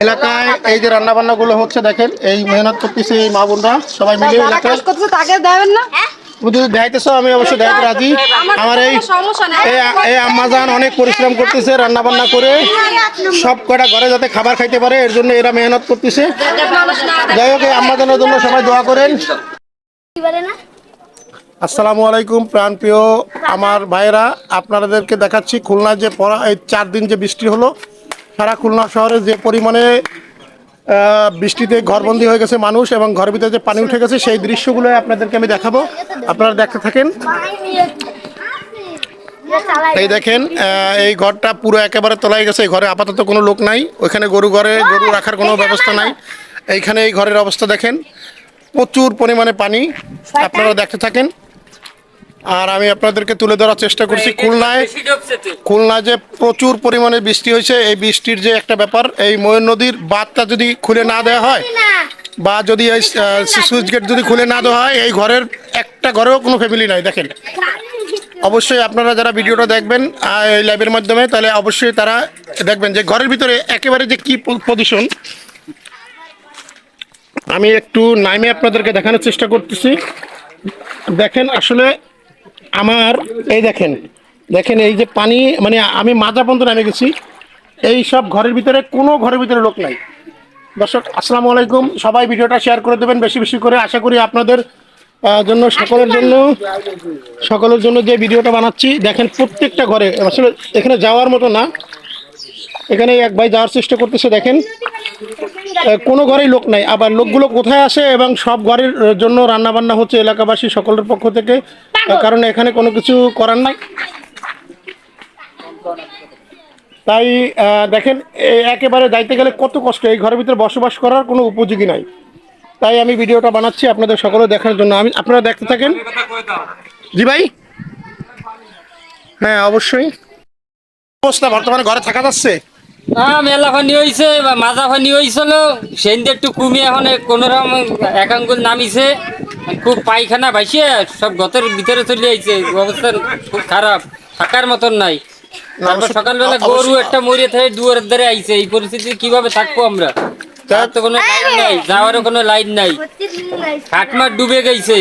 এলাকায় এই যে রান্না বান্না গুলো হচ্ছে দেখেন এই মেহনত করতেছে এই মা বোনরা সবাই মিলে যারা এলাকায় তাকে দেবেন না? তুমি যদি দেখাইতেছো আমি অবশ্যই দেখাতে রাজি। আমার এই এই আম্মাজান অনেক পরিশ্রম করতেছে রান্না বান্না করে। সব ঘরে যাতে খাবার খাইতে পারে এর জন্য এরা মেহনত করতেছে। যাই হোক এই আম্মাজানের জন্য সবাই দোয়া করেন। আসসালামু আলাইকুম প্রাণপ্রিয় আমার ভাইয়েরা। আপনাদেরকে দেখাচ্ছি খুলনা যে পড়া এই চার দিন যে বৃষ্টি হলো সারা খুলনা শহরে যে পরিমাণে বৃষ্টিতে ঘরবন্দি হয়ে গেছে মানুষ এবং ঘরের ভিতরে যে পানি উঠে গেছে, সেই দৃশ্যগুলো আপনাদেরকে আমি দেখাবো। আপনারা দেখতে থাকেন। এই দেখেন এই ঘরটা পুরো একেবারে তলায় গেছে, এই ঘরে আপাতত কোনো লোক নাই। ওইখানে গরু ঘরে, গরু রাখার কোনো ব্যবস্থা নাই। এইখানে এই ঘরের অবস্থা দেখেন, প্রচুর পরিমাণে পানি। আপনারা দেখতে থাকেন। আর আমি আপনাদেরকে তুলে ধরার চেষ্টা করছি খুলনায়। খুলনায় যে প্রচুর পরিমাণে বৃষ্টি হয়েছে এই বৃষ্টির যে একটা ব্যাপার এই ময়ূর নদীর বাঁধটা যদি খুলে না দেওয়া হয় বা যদি এই সুইচ গেট যদি খুলে না দেওয়া হয় এই ঘরের একটা ঘরেও কোনো ফ্যামিলি নাই দেখেন। অবশ্যই আপনারা যারা ভিডিওটা দেখবেন এই লাইভের মাধ্যমে তাহলে অবশ্যই তারা দেখবেন যে ঘরের ভিতরে একেবারে যে কি পজিশন আমি একটু নাইমে আপনাদেরকে দেখানোর চেষ্টা করতেছি। দেখেন আসলে আমার, এই দেখেন দেখেন এই যে পানি মানে আমি মাজা পর্যন্ত নেমে গেছি। এই সব ঘরের ভিতরে কোনো ঘরের ভিতরে লোক নাই। দর্শক, আসসালামু আলাইকুম। সবাই ভিডিওটা শেয়ার করে দেবেন বেশি বেশি করে। আশা করি আপনাদের জন্য, সকলের জন্য সকলের জন্য যে ভিডিওটা বানাচ্ছি, দেখেন প্রত্যেকটা ঘরে, আসলে এখানে যাওয়ার মতো না। এখানে এক ভাই যাওয়ার চেষ্টা করতেছে, দেখেন। কোনো ঘরেই লোক নাই। আবার লোকগুলো কোথায় আসে এবং সব ঘরের জন্য রান্না বান্না হচ্ছে এলাকাবাসী সকলের পক্ষ থেকে। কারণ এখানে কোনো কিছু করার নাই। তাই দেখেন একেবারে যাইতে গেলে কত কষ্ট, এই ঘরের ভিতরে বসবাস করার কোনো উপযোগী নাই। তাই আমি ভিডিওটা বানাচ্ছি আপনাদের সকলে দেখার জন্য। আমি, আপনারা দেখতে থাকেন। জি ভাই। হ্যাঁ অবশ্যই। অবস্থা? বর্তমানে ঘরে থাকা যাচ্ছে? হ্যাঁ মেলা ফানি হয়েছে মাজা ফানি হয়েছিল সেদিন একটু কমে এখন কোন রকম এক আঙ্গুল নামিছে। খুব পায়খানা ভাসিয়ে সব গতের ভিতরে চলে আইছে। অবস্থা খুব খারাপ থাকার মতন নাই। তারপর সকালবেলা গরু একটা মরিয়ে থাকে দুয়ারের ধারে আইছে। এই পরিস্থিতি কীভাবে থাকব আমরা? তার তো কোনো লাইন নাই যাওয়ারও কোনো লাইন নাই। ডুবে গেছে।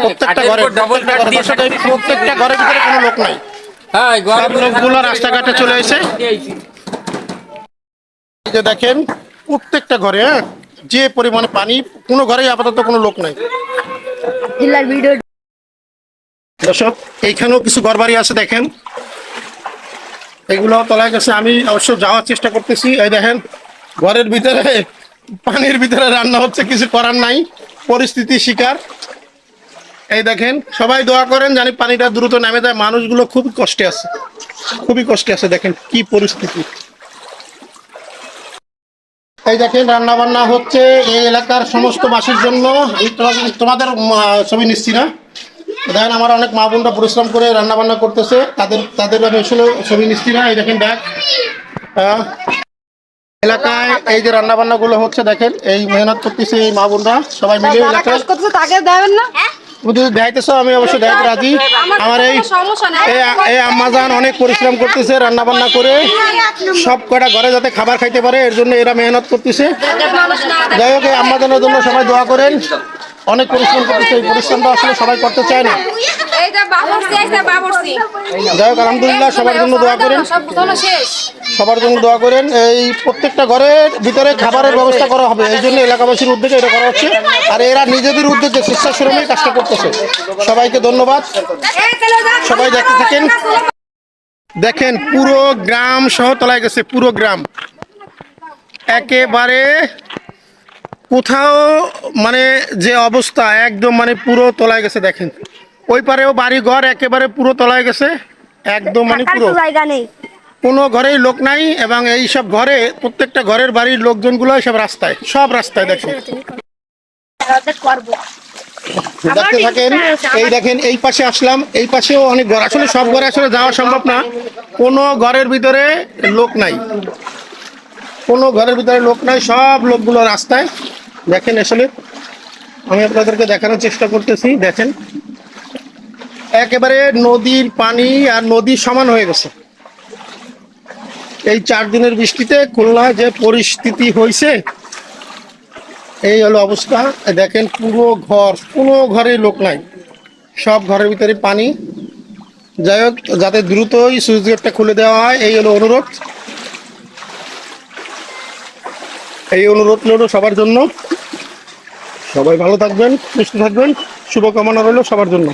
প্রত্যেকটা ঘরে প্রত্যেকটা ঘরের ভিতরে কোনো লোক নাই। হ্যাঁ লোকগুলো রাস্তাঘাটে চলে এসে এই যে দেখেন প্রত্যেকটা ঘরে হ্যাঁ? যে পরিমাণে পানি কোনো ঘরেই আপাতত কোনো লোক নাই। দর্শক এইখানেও কিছু ঘর বাড়ি আছে দেখেন। এগুলো তলায় গেছে আমি অবশ্য যাওয়ার চেষ্টা করতেছি। এই দেখেন ঘরের ভিতরে পানির ভিতরে রান্না হচ্ছে কিছু করার নাই পরিস্থিতি শিকার। এই দেখেন সবাই দোয়া করেন জানি পানিটা দ্রুত নামে যায় মানুষগুলো খুব কষ্টে আছে। খুবই কষ্টে আছে দেখেন কি পরিস্থিতি। এই দেখেন রান্না বান্না হচ্ছে এই এলাকার সমস্ত বাসীর জন্য। তোমাদের- তোমাদের ছবি নিচ্ছি না। দেখেন আমার অনেক মা বোনরা পরিশ্রম করে রান্না বান্না করতেছে। তাদের তাদের আমি আসলে ছবি নিচ্ছি না। এই দেখেন দেখ আহ, এলাকায় এই যে রান্না বান্না গুলো হচ্ছে দেখেন এই মেহনত করতেছে এই মা বোনরা। সবাই মিলে এলাকায় করতেছে তাকে দেবেন না? তুমি আমি অবশ্যই আমার এই এই অনেক পরিশ্রম রান্না বান্না করে। ঘরে যাতে খাবার খাইতে পারে, এর জন্য এরা মেহনত করতেছে। যাই হোক, এই জন্য সবাই দোয়া করেন। অনেক পরিশ্রম করতেছে, এই পরিশ্রমটা আসলে সবাই করতে চায় না। যাই হোক আলহামদুলিল্লাহ সবার জন্য দোয়া করেন। সবার জন্য দোয়া করেন। এই প্রত্যেকটা ঘরের ভিতরে খাবারের ব্যবস্থা করা হবে। এই জন্য এলাকাবাসীর উদ্যোগে এটা করা হচ্ছে। আর এরা নিজেদের উদ্যোগে স্বেচ্ছাশ্রমে কাজটা করতেছে। সবাইকে ধন্যবাদ। সবাই দেখতে থাকেন। দেখেন পুরো গ্রাম সহ তলায় গেছে পুরো গ্রাম। একেবারে কোথাও মানে যে অবস্থা একদম মানে পুরো তলায় গেছে দেখেন। ওই পারেও বাড়ি ঘর একেবারে পুরো তলায় গেছে। একদম মানে পুরো। জায়গা নেই। কোনো ঘরেই লোক নাই এবং এই সব ঘরে প্রত্যেকটা ঘরের বাড়ির লোকজনগুলো সব রাস্তায় সব রাস্তায় দেখেন। দেখতে থাকেন এই দেখেন এই পাশে আসলাম এই পাশেও অনেক ঘর। আসলে সব ঘরে আসলে যাওয়া সম্ভব না। কোনো ঘরের ভিতরে লোক নাই। কোনো ঘরের ভিতরে লোক নাই সব লোকগুলো রাস্তায়। দেখেন আসলে আমি আপনাদেরকে দেখানোর চেষ্টা করতেছি দেখেন। একেবারে নদীর পানি আর নদী সমান হয়ে গেছে। এই চার দিনের বৃষ্টিতে খুলনা যে পরিস্থিতি হয়েছে, এই হলো অবস্থা। দেখেন, পুরো ঘর, কোনো ঘরে লোক নাই। সব ঘরের ভিতরে পানি। যাই হোক, যাতে দ্রুতই সুইচ গেটটা খুলে দেওয়া হয়, এই হলো অনুরোধ। এই অনুরোধ রইল সবার জন্য। সবাই ভালো থাকবেন, সুস্থ থাকবেন। শুভকামনা রইল সবার জন্য।